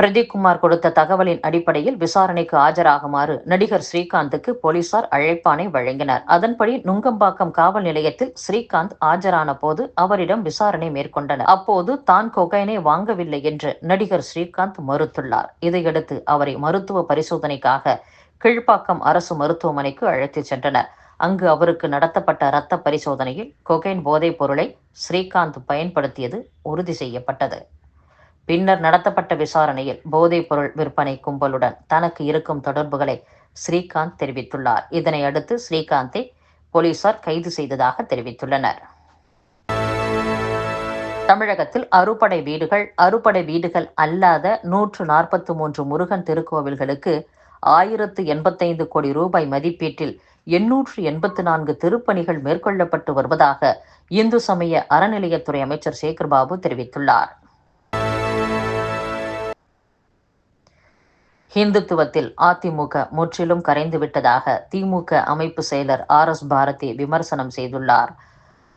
பிரதீப் குமார் கொடுத்த தகவலின் அடிப்படையில் விசாரணைக்கு ஆஜராகுமாறு நடிகர் ஸ்ரீகாந்துக்கு போலீசார் அழைப்பானை வழங்கினர். அதன்படி நுங்கம்பாக்கம் காவல் நிலையத்தில் ஸ்ரீகாந்த் ஆஜரான போது அவரிடம் விசாரணை மேற்கொண்டனர். அப்போது தான் கொகைனை வாங்கவில்லை என்று நடிகர் ஸ்ரீகாந்த் மறுத்துள்ளார். இதையடுத்து அவரை மருத்துவ பரிசோதனைக்காக கீழ்ப்பாக்கம் அரசு மருத்துவமனைக்கு அழைத்துச் சென்றனர். அங்கு அவருக்கு நடத்தப்பட்ட இரத்த பரிசோதனையில் கொகைன் போதைப் பொருளை ஸ்ரீகாந்த் பயன்படுத்தியது உறுதி செய்யப்பட்டது. பின்னர் நடத்தப்பட்ட விசாரணையில் போதைப் பொருள் விற்பனை கும்பலுடன் தனக்கு இருக்கும் தொடர்புகளை ஸ்ரீகாந்த் தெரிவித்துள்ளார். இதனை அடுத்து ஸ்ரீகாந்தை போலீசார் கைது செய்ததாக தெரிவித்துள்ளனர். தமிழகத்தில் அறுபடை வீடுகள் அறுபடை வீடுகள் அல்லாத நூற்று நாற்பத்தி மூன்று முருகன் திருக்கோவில்களுக்கு ஆயிரத்து எண்பத்தைந்து கோடி ரூபாய் மதிப்பீட்டில் எண்ணூற்று எண்பத்து நான்கு திருப்பணிகள் மேற்கொள்ளப்பட்டு வருவதாக இந்து சமய அறநிலையத்துறை அமைச்சர் சேகர்பாபு தெரிவித்துள்ளார். ஹிந்துத்துவத்தில் அதிமுக முற்றிலும் கரைந்துவிட்டதாக திமுக அமைப்பு செயலர் ஆர் எஸ் பாரதி விமர்சனம் செய்துள்ளார்.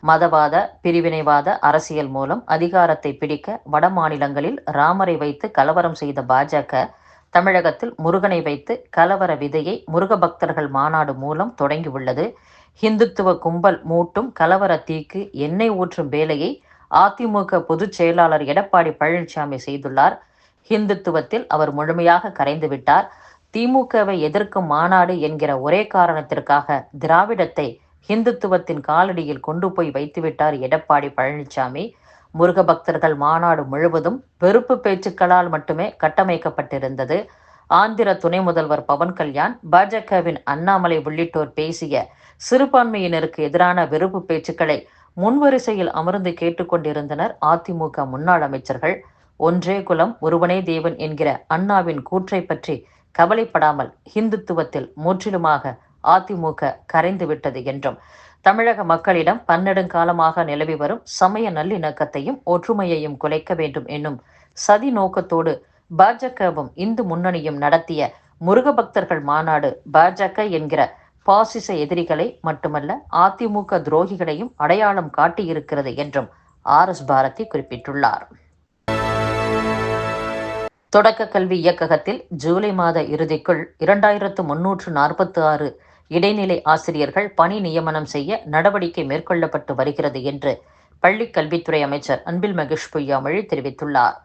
மதவாத பிரிவினைவாத அரசியல் மூலம் அதிகாரத்தை பிடிக்க வட மாநிலங்களில் ராமரை வைத்து கலவரம் செய்த பாஜக தமிழகத்தில் முருகனை வைத்து கலவர விதையை முருக பக்தர்கள் மாநாடு மூலம் தொடங்கியுள்ளது. ஹிந்துத்துவ கும்பல் மூட்டும் கலவர தீக்கு எண்ணெய் ஊற்றும் வேலையை அதிமுக பொதுச் செயலாளர் எடப்பாடி பழனிசாமி செய்துள்ளார். ஹிந்துத்துவத்தில் அவர் முழுமையாக கரைந்து விட்டார். திமுகவை எதிர்க்கும் மாநாடு என்கிற ஒரே காரணத்திற்காக திராவிடத்தை ஹிந்துத்துவத்தின் காலடியில் கொண்டு போய் வைத்துவிட்டார் எடப்பாடி பழனிசாமி முருக பக்தர்கள் மாநாடு முழுவதும் வெறுப்பு பேச்சுக்களால் மட்டுமே கட்டமைக்கப்பட்டிருந்தது. ஆந்திர துணை முதல்வர் பவன் கல்யாண் பாஜகவின் அண்ணாமலை உள்ளிட்டோர் பேசிய சிறுபான்மையினருக்கு எதிரான வெறுப்பு பேச்சுக்களை முன்வரிசையில் அமர்ந்து கேட்டுக்கொண்டிருந்தனர் அதிமுக முன்னாள் அமைச்சர்கள். ஒன்றே குலம் ஒருவனே தேவன் என்கிற அண்ணாவின் கூற்றை பற்றி கவலைப்படாமல் ஹிந்துத்துவத்தில் முற்றிலுமாக அதிமுக கரைந்துவிட்டது என்றும் தமிழக மக்களிடம் பன்னெடுங்காலமாக நிலவி வரும் சமய நல்லிணக்கத்தையும் ஒற்றுமையையும் குலைக்க வேண்டும் என்னும் சதி நோக்கத்தோடு பாஜகவும் இந்து முன்னணியும் நடத்திய முருகபக்தர்கள் மாநாடு பாஜக என்கிற பாசிச எதிரிகளை மட்டுமல்ல அதிமுக துரோகிகளையும் அடையாளம் காட்டியிருக்கிறது என்றும் ஆர் எஸ் பாரதி குறிப்பிட்டுள்ளார். தொடக்க கல்வி இயக்ககத்தில் ஜூலை மாத இறுதிக்குள் இரண்டாயிரத்து முன்னூற்று நாற்பத்தி ஆறு இடைநிலை ஆசிரியர்கள் பணி நியமனம் செய்ய நடவடிக்கை மேற்கொள்ளப்பட்டு வருகிறது என்று பள்ளிக் கல்வித்துறை அமைச்சர் அன்பில் மகேஷ் பொய்யாமொழி தெரிவித்துள்ளார்.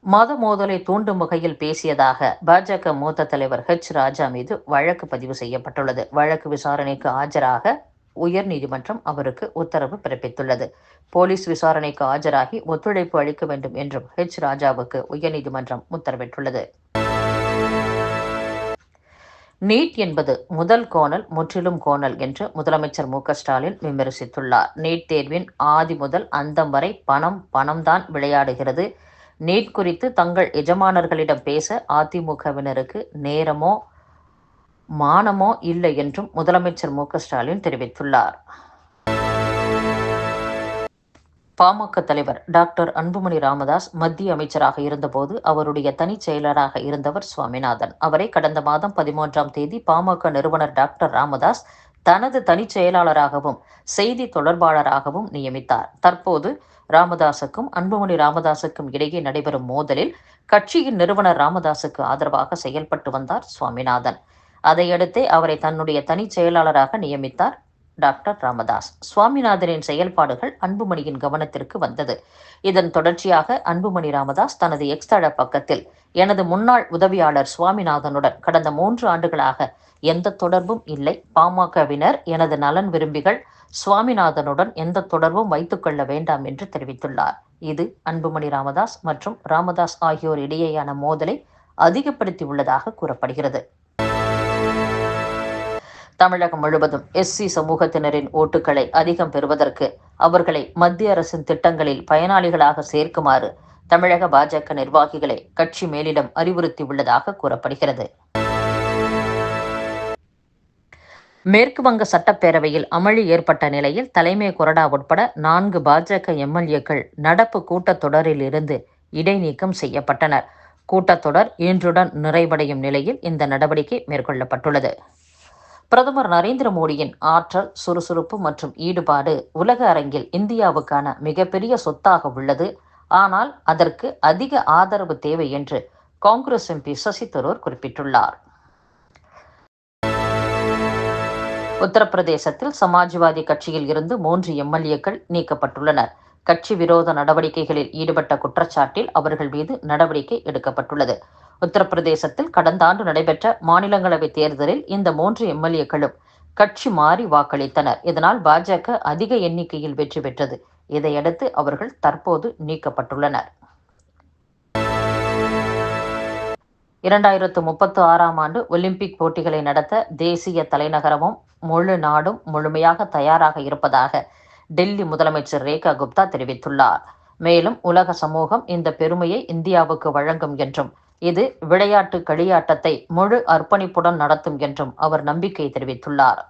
மத மோதலை தூண்டும் வகையில் பேசியதாக பாஜக மூத்த தலைவர் ஹெச். ராஜா மீது வழக்கு பதிவு செய்யப்பட்டுள்ளது. வழக்கு விசாரணைக்கு ஆஜராக உயர் நீதிமன்றம் அவருக்கு உத்தரவு பிறப்பித்துள்ளது. போலீஸ் விசாரணைக்கு ஆஜராகி ஒத்துழைப்பு அளிக்க வேண்டும் என்றும் ஹெச் ராஜாவுக்கு உயர்நீதிமன்றம் உத்தரவிட்டுள்ளது. நீட் என்பது முதல் கோணல் முற்றிலும் கோணல் என்று முதலமைச்சர் மு ஸ்டாலின் விமர்சித்துள்ளார். நீட் தேர்வின் ஆதி முதல் அந்தம் வரை பணம் பணம்தான் விளையாடுகிறது. நீட் குறித்து தங்கள் எஜமானர்களிடம் பேச அதிமுகவினருக்கு நேரமோ மானமோ இல்லை என்றும் முதலமைச்சர் மு ஸ்டாலின் தெரிவித்துள்ளார். பாமக தலைவர் டாக்டர் அன்புமணி ராமதாஸ் மத்திய அமைச்சராக இருந்தபோது அவருடைய தனிச் செயலராக இருந்தவர் சுவாமிநாதன். அவரை கடந்த மாதம் பதிமூன்றாம் தேதி பாமக நிறுவனர் டாக்டர் ராமதாஸ் தனது தனிச் செயலாளராகவும் செய்தி தொடர்பாளராகவும் நியமித்தார். தற்போது ராமதாசுக்கும் அன்புமணி ராமதாசுக்கும் இடையே நடைபெறும் மோதலில் கட்சியின் நிறுவனர் ராமதாசுக்கு ஆதரவாக செயல்பட்டு வந்தார் சுவாமிநாதன். அதையடுத்தே அவரை தன்னுடைய தனிச் செயலாளராக நியமித்தார் டாக்டர் ராமதாஸ். சுவாமிநாதனின் செயல்பாடுகள் அன்புமணியின் கவனத்திற்கு வந்தது. இதன் தொடர்ச்சியாக அன்புமணி ராமதாஸ் தனது எக்ஸ்தள பக்கத்தில் எனது முன்னாள் உதவியாளர் சுவாமிநாதனுடன் கடந்த மூன்று ஆண்டுகளாக எந்த தொடர்பும் இல்லை. பாமகவினர் எனது நலன் விரும்பிகள் சுவாமிநாதனுடன் எந்த தொடர்பும் வைத்துக்கொள்ள வேண்டாம் என்று தெரிவித்துள்ளார். இது அன்புமணி ராமதாஸ் மற்றும் ராமதாஸ் ஆகியோர் இடையேயான மோதலை அதிகப்படுத்தியுள்ளதாக கூறப்படுகிறது. தமிழகம் முழுவதும் எஸ்சி சமூகத்தினரின் ஓட்டுகளை அதிகம் பெறுவதற்கு அவர்களை மத்திய அரசின் திட்டங்களில் பயனாளிகளாக சேர்க்குமாறு தமிழக பாஜக நிர்வாகிகளை கட்சி மேலிடம் அறிவுறுத்தியுள்ளதாக கூறப்படுகிறது. மேற்கு வங்க சட்டப்பேரவையில் அமளி ஏற்பட்ட நிலையில் தலைமை கொறடா உட்பட நான்கு பாஜக எம்எல்ஏக்கள் நடப்பு கூட்டத்தொடரில் இருந்து இடைநீக்கம் செய்யப்பட்டனர். கூட்டத்தொடர் இன்றுடன் நிறைவடையும் நிலையில் இந்த நடவடிக்கை மேற்கொள்ளப்பட்டுள்ளது. பிரதமர் நரேந்திர மோடியின் ஆற்றல் சுறுசுறுப்பு மற்றும் ஈடுபாடு உலக அரங்கில் இந்தியாவுக்கான மிகப்பெரிய சொத்தாக உள்ளது. ஆனால் அதற்கு அதிக ஆதரவு தேவை என்று காங்கிரஸ் எம்பி சசி தரூர் குறிப்பிட்டுள்ளார். உத்தரப்பிரதேசத்தில் சமாஜ்வாதி கட்சியில் இருந்து மூன்று எம்எல்ஏக்கள் நீக்கப்பட்டுள்ளனர். கட்சி விரோத நடவடிக்கைகளில் ஈடுபட்ட குற்றச்சாட்டில் அவர்கள் மீது நடவடிக்கை எடுக்கப்பட்டுள்ளது. உத்தரப்பிரதேசத்தில் கடந்த ஆண்டு நடைபெற்ற மாநிலங்களவை தேர்தலில் இந்த மூன்று எம்எல்ஏக்களும் கட்சி மாறி வாக்களித்தனர். இதனால் பாஜக அதிக எண்ணிக்கையில் வெற்றி பெற்றது. இதையடுத்து அவர்கள் தற்போது நீக்கப்பட்டுள்ளனர். இரண்டாயிரத்து முப்பத்து ஆறாம் ஆண்டு ஒலிம்பிக் போட்டிகளை நடத்த தேசிய தலைநகரமும் முழு நாடும் முழுமையாக தயாராக இருப்பதாக டெல்லி முதலமைச்சர் ரேகா குப்தா தெரிவித்துள்ளார். மேலும் உலக சமூகம் இந்த பெருமையை இந்தியாவுக்கு வழங்கும் என்றும் இது விளையாட்டு களியாட்டத்தை முழு அர்ப்பணிப்புடன் நடத்தும் என்றும் அவர் நம்பிக்கை தெரிவித்துள்ளார்.